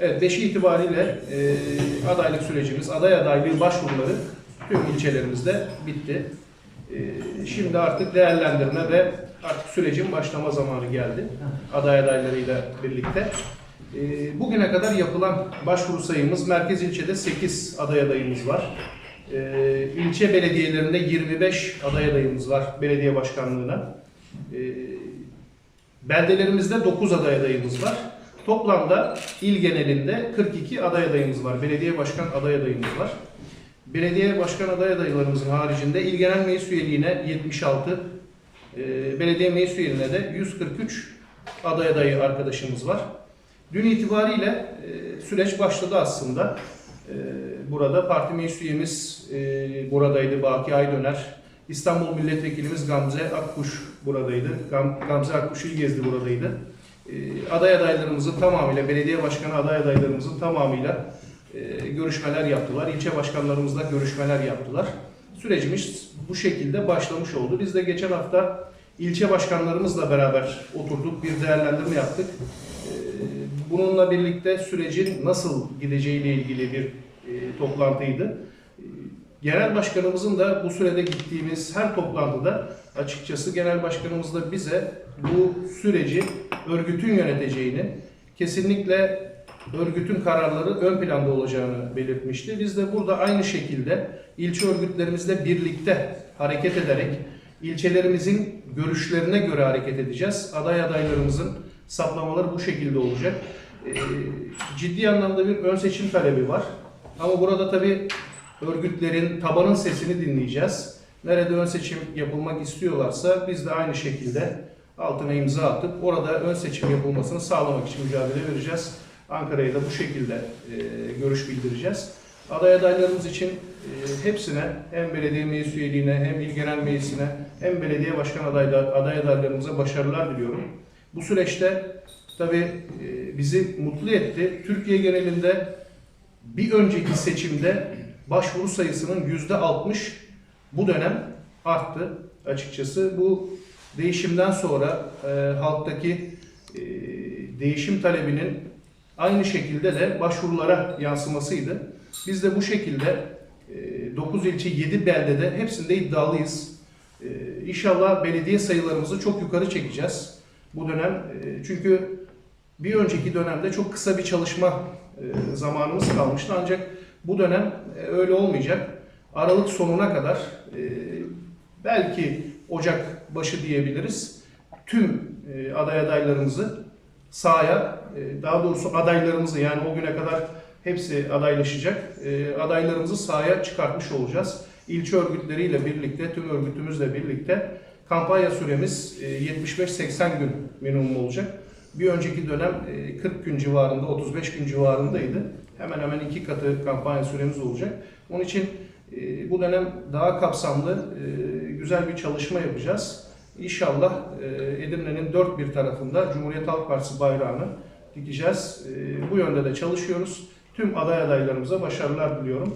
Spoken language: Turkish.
Evet 5 itibariyle e, adaylık sürecimiz, aday adaylığı başvuruları tüm ilçelerimizde bitti. E, şimdi artık değerlendirme ve artık sürecin başlama zamanı geldi. Aday adaylarıyla birlikte. E, bugüne kadar yapılan başvuru sayımız merkez ilçede 8 aday adayımız var. E, ilçe belediyelerinde 25 aday adayımız var belediye başkanlığına. E, Beldelerimizde 9 aday adayımız var. Toplamda il genelinde 42 aday adayımız var. Belediye başkan aday adayımız var. Belediye başkan aday adaylarımızın haricinde il genel meclis üyeliğine 76, e, belediye meclis üyeliğine de 143 aday adayı arkadaşımız var. Dün itibariyle e, süreç başladı aslında. E, burada parti meclis üyemiz buradaydı, Baki Aydöner. İstanbul Milletvekilimiz Gamze Akkuş buradaydı. Gam- Gamze Akkuş İlgezdi buradaydı. E, aday adaylarımızın tamamıyla, belediye başkanı aday adaylarımızın tamamıyla e, görüşmeler yaptılar. İlçe başkanlarımızla görüşmeler yaptılar. Sürecimiz bu şekilde başlamış oldu. Biz de geçen hafta ilçe başkanlarımızla beraber oturduk, bir değerlendirme yaptık. E, Bununla birlikte sürecin nasıl gideceğiyle ilgili bir e, toplantıydı. E, Genel başkanımızın da bu sürede gittiğimiz her toplantıda açıkçası genel başkanımız da bize bu süreci örgütün yöneteceğini, kesinlikle örgütün kararları ön planda olacağını belirtmişti. Biz de burada aynı şekilde ilçe örgütlerimizle birlikte hareket ederek ilçelerimizin görüşlerine göre hareket edeceğiz. Aday adaylarımızın saplamaları bu şekilde olacak. Ee, ciddi anlamda bir ön seçim talebi var. Ama burada tabii örgütlerin tabanın sesini dinleyeceğiz. Nerede ön seçim yapılmak istiyorlarsa biz de aynı şekilde altına imza atıp orada ön seçim yapılmasını sağlamak için mücadele vereceğiz. Ankara'ya da bu şekilde e, görüş bildireceğiz. Aday adaylarımız için e, hepsine hem belediye meclis üyeliğine hem il genel meclisine hem belediye başkan adaylar, aday adaylarımıza başarılar diliyorum. Bu süreçte tabii e, bizi mutlu etti. Türkiye genelinde bir önceki seçimde başvuru sayısının yüzde 60 bu dönem arttı açıkçası. Bu değişimden sonra e, halktaki e, değişim talebinin aynı şekilde de başvurulara yansımasıydı. Biz de bu şekilde e, 9 ilçe 7 beldede hepsinde iddialıyız. E, İnşallah belediye sayılarımızı çok yukarı çekeceğiz bu dönem. E, çünkü bir önceki dönemde çok kısa bir çalışma e, zamanımız kalmıştı ancak bu dönem e, öyle olmayacak. Aralık sonuna kadar e, belki Ocak başı diyebiliriz. Tüm e, aday adaylarımızı sahaya, e, daha doğrusu adaylarımızı yani o güne kadar hepsi adaylaşacak. E, adaylarımızı sahaya çıkartmış olacağız. İlçe örgütleriyle birlikte, tüm örgütümüzle birlikte kampanya süremiz e, 75-80 gün minimum olacak. Bir önceki dönem e, 40 gün civarında, 35 gün civarındaydı. Hemen hemen iki katı kampanya süremiz olacak. Onun için e, bu dönem daha kapsamlı, e, güzel bir çalışma yapacağız. İnşallah e, Edirne'nin dört bir tarafında Cumhuriyet Halk Partisi bayrağını dikeceğiz. E, Bu yönde de çalışıyoruz. Tüm aday adaylarımıza başarılar diliyorum.